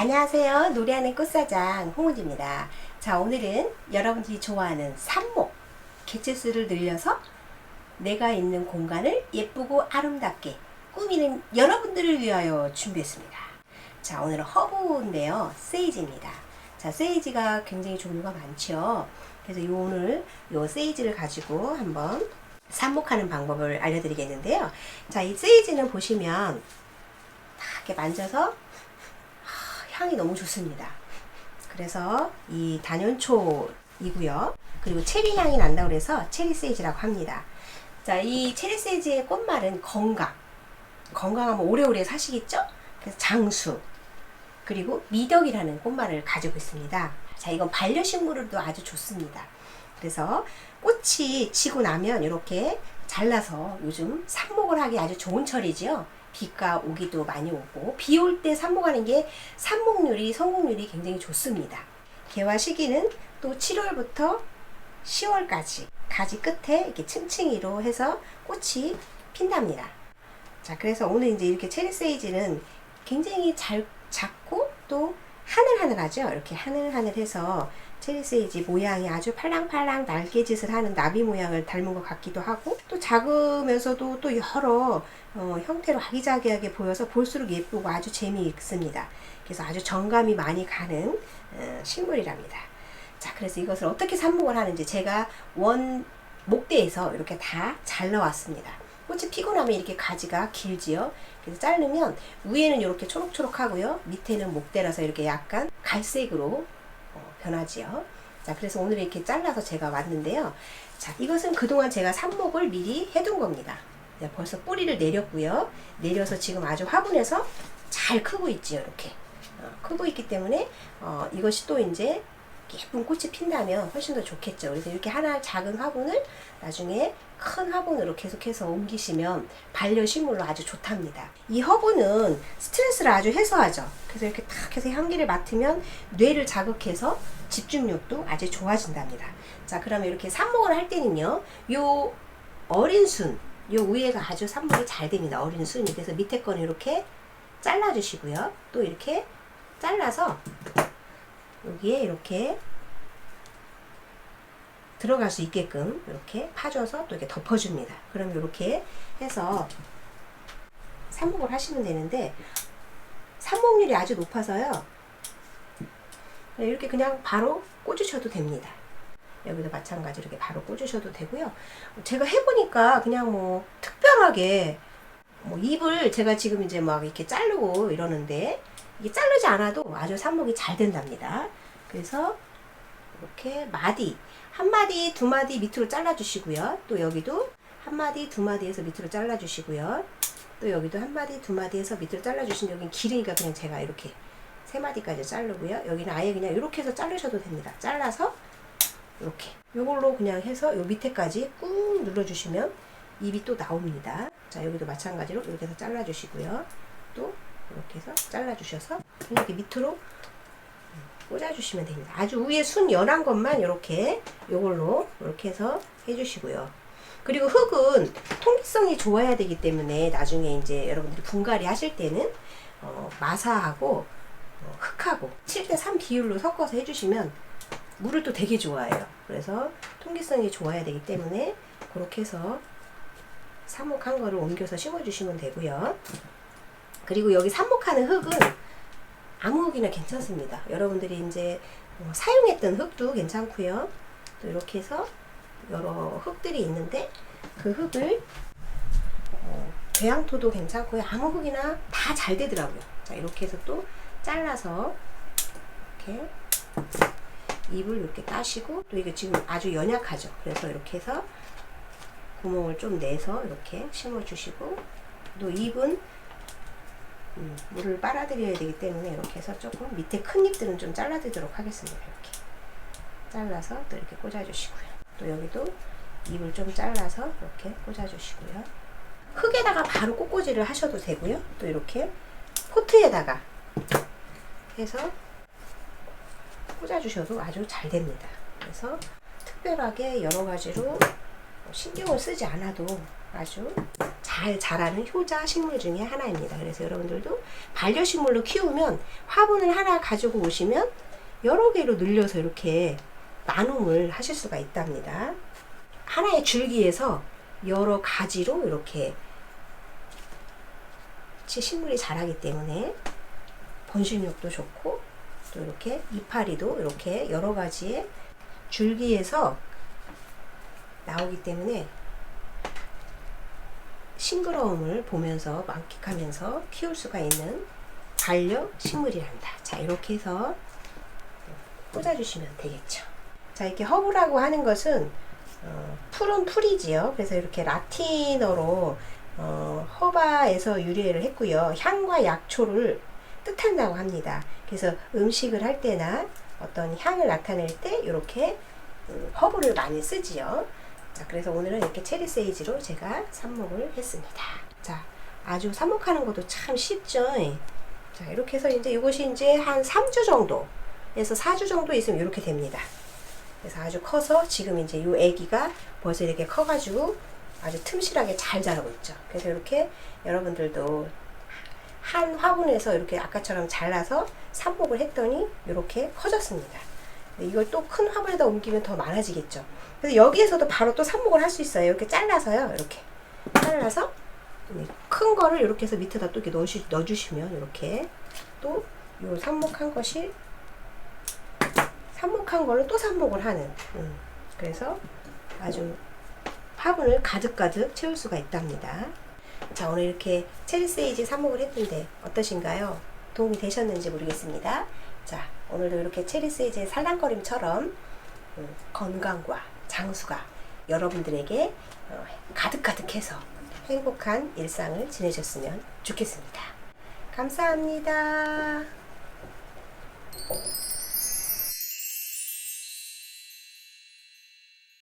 안녕하세요. 노래하는 꽃사장 홍은지입니다. 자, 오늘은 여러분들이 좋아하는 삽목, 개체수를 늘려서 내가 있는 공간을 예쁘고 아름답게 꾸미는 여러분들을 위하여 준비했습니다. 자, 오늘은 허브인데요. 세이지입니다. 자, 세이지가 굉장히 종류가 많죠. 그래서 요 오늘 요 세이지를 가지고 한번 삽목하는 방법을 알려드리겠는데요. 자, 이 세이지는 보시면 딱 이렇게 만져서 향이 너무 좋습니다. 그래서 이 단연초이고요. 그리고 체리 향이 난다고 그래서 체리 세이지라고 합니다. 자, 이 체리 세이지의 꽃말은 건강. 건강하면 오래오래 사시겠죠? 그래서 장수. 그리고 미덕이라는 꽃말을 가지고 있습니다. 자, 이건 반려식물로도 아주 좋습니다. 그래서 꽃이 지고 나면 이렇게 잘라서 요즘 삽목을 하기 아주 좋은 철이지요. 비가 오기도 많이 오고 비 올 때 삽목하는 게 삽목률이 성공률이 굉장히 좋습니다. 개화 시기는 또 7월부터 10월까지 가지 끝에 이렇게 층층이로 해서 꽃이 핀답니다. 자, 그래서 오늘 이제 이렇게 체리 세이지는 굉장히 잘 작고 또 하늘하늘하죠. 이렇게 하늘하늘해서 체리 세이지 모양이 아주 팔랑팔랑 날개짓을 하는 나비 모양을 닮은 것 같기도 하고 또 작으면서도 또 여러 어, 형태로 아기자기하게 보여서 볼수록 예쁘고 아주 재미있습니다. 그래서 아주 정감이 많이 가는 어, 식물이랍니다. 자, 그래서 이것을 어떻게 삽목을 하는지 제가 원 목대에서 이렇게 다 잘라왔습니다. 꽃이 피고 나면 이렇게 가지가 길지요. 그래서 자르면 위에는 이렇게 초록초록하고요. 밑에는 목대라서 이렇게 약간 갈색으로 어, 변하지요. 자, 그래서 오늘 이렇게 잘라서 제가 왔는데요. 자, 이것은 그동안 제가 삽목을 미리 해둔 겁니다. 네, 벌써 뿌리를 내렸고요. 내려서 지금 아주 화분에서 잘 크고 있지요. 이렇게. 어, 크고 있기 때문에 어, 이것이 또 이제 예쁜 꽃이 핀다면 훨씬 더 좋겠죠. 그래서 이렇게 하나 작은 화분을 나중에 큰 화분으로 계속해서 옮기시면 반려식물로 아주 좋답니다. 이 허브는 스트레스를 아주 해소하죠. 그래서 이렇게 탁 해서 향기를 맡으면 뇌를 자극해서 집중력도 아주 좋아진답니다. 자, 그러면 이렇게 삽목을 할 때는요, 요 어린 순, 요 위에가 아주 삽목이 잘 됩니다. 어린 순이. 그래서 밑에 거는 이렇게 잘라주시고요. 또 이렇게 잘라서 여기에 이렇게 들어갈 수 있게끔 이렇게 파줘서 또 이렇게 덮어줍니다. 그럼 이렇게 해서 삽목을 하시면 되는데 삽목률이 아주 높아서요. 이렇게 그냥 바로 꽂으셔도 됩니다. 여기도 마찬가지로 이렇게 바로 꽂으셔도 되고요. 제가 해보니까 그냥 뭐 특별하게 뭐 잎을 제가 지금 이제 막 이렇게 자르고 이러는데 이게 자르지 않아도 아주 삽목이 잘 된답니다. 그래서 이렇게 마디 한 마디 두 마디 밑으로 잘라 주시고요. 또 여기도 한 마디 두 마디에서 밑으로 잘라 주시고요. 또 여기도 한 마디 두 마디에서 밑으로 잘라 주시면 여긴 길으니까 그냥 제가 이렇게 세 마디까지 자르고요. 여기는 아예 그냥 이렇게 해서 자르셔도 됩니다. 잘라서 이렇게 이걸로 그냥 해서 요 밑에까지 꾹 눌러 주시면 잎이 또 나옵니다. 자, 여기도 마찬가지로 이렇게 해서 잘라 주시고요. 또 이렇게 해서 잘라 주셔서 이렇게 밑으로 꽂아주시면 됩니다. 아주 위에 순 연한 것만 이렇게 요걸로 이렇게 해서 해주시고요. 그리고 흙은 통기성이 좋아야 되기 때문에 나중에 이제 여러분들이 분갈이 하실 때는 어, 마사하고 어, 흙하고 7대 3 비율로 섞어서 해주시면 물을 또 되게 좋아해요. 그래서 통기성이 좋아야 되기 때문에 그렇게 해서 삽목한 거를 옮겨서 심어주시면 되고요. 그리고 여기 삽목하는 흙은 아무 흙이나 괜찮습니다. 여러분들이 이제 뭐 사용했던 흙도 괜찮고요. 또 이렇게 해서 여러 흙들이 있는데 그 흙을 어, 배양토도 괜찮고요. 아무 흙이나 다 잘 되더라고요. 자 이렇게 해서 또 잘라서 이렇게 잎을 이렇게 따시고 또 이게 지금 아주 연약하죠. 그래서 이렇게 해서 구멍을 좀 내서 이렇게 심어주시고 또 잎은 음, 물을 빨아들여야 되기 때문에 이렇게 해서 조금 밑에 큰 잎들은 좀 잘라드리도록 하겠습니다. 이렇게 잘라서 또 이렇게 꽂아주시고요. 또 여기도 잎을 좀 잘라서 이렇게 꽂아주시고요. 흙에다가 바로 꽃꽂이를 하셔도 되고요. 또 이렇게 포트에다가 해서 꽂아주셔도 아주 잘 됩니다. 그래서 특별하게 여러 가지로 신경을 쓰지 않아도 아주 잘잘 자라는 효자 식물 중에 하나입니다. 그래서 여러분들도 반려식물로 키우면 화분을 하나 가지고 오시면 여러 개로 늘려서 이렇게 나눔을 하실 수가 있답니다. 하나의 줄기에서 여러 가지로 이렇게 식물이 자라기 때문에 번식력도 좋고 또 이렇게 이파리도 이렇게 여러 가지의 줄기에서 나오기 때문에 싱그러움을 보면서 만끽하면서 키울 수가 있는 반려 식물이란다. 자, 이렇게 해서 꽂아주시면 되겠죠. 자, 이렇게 허브라고 하는 것은 어, 풀은 풀이지요. 그래서 이렇게 라틴어로 어, 허바에서 유래를 했고요. 향과 약초를 뜻한다고 합니다. 그래서 음식을 할 때나 어떤 향을 나타낼 때 이렇게 음, 허브를 많이 쓰지요. 자, 그래서 오늘은 이렇게 체리 세이지로 제가 삽목을 했습니다. 자, 아주 삽목하는 것도 참 쉽죠. 자, 이렇게 해서 이제 이것이 이제 한 3주 정도에서 4주 정도 있으면 이렇게 됩니다. 그래서 아주 커서 지금 이제 이 애기가 벌써 이렇게 커가지고 아주 틈실하게 잘 자라고 있죠. 그래서 이렇게 여러분들도 한 화분에서 이렇게 아까처럼 잘라서 삽목을 했더니 이렇게 커졌습니다. 근데 이걸 또 큰 화분에다 옮기면 더 많아지겠죠. 그래서 여기에서도 바로 또 삽목을 할 수 있어요. 이렇게 잘라서요. 이렇게 잘라서 큰 거를 이렇게 해서 밑에다 또 이렇게 넣어주시면 이렇게 또 요 삽목한 것이 삽목한 걸로 또 삽목을 하는 음, 그래서 아주 화분을 가득가득 채울 수가 있답니다. 자 오늘 이렇게 체리 세이지 삽목을 했는데 어떠신가요? 도움이 되셨는지 모르겠습니다. 자, 오늘도 이렇게 체리세이지의 살랑거림처럼 음, 건강과 장수가 여러분들에게 어, 가득가득해서 행복한 일상을 지내셨으면 좋겠습니다. 감사합니다.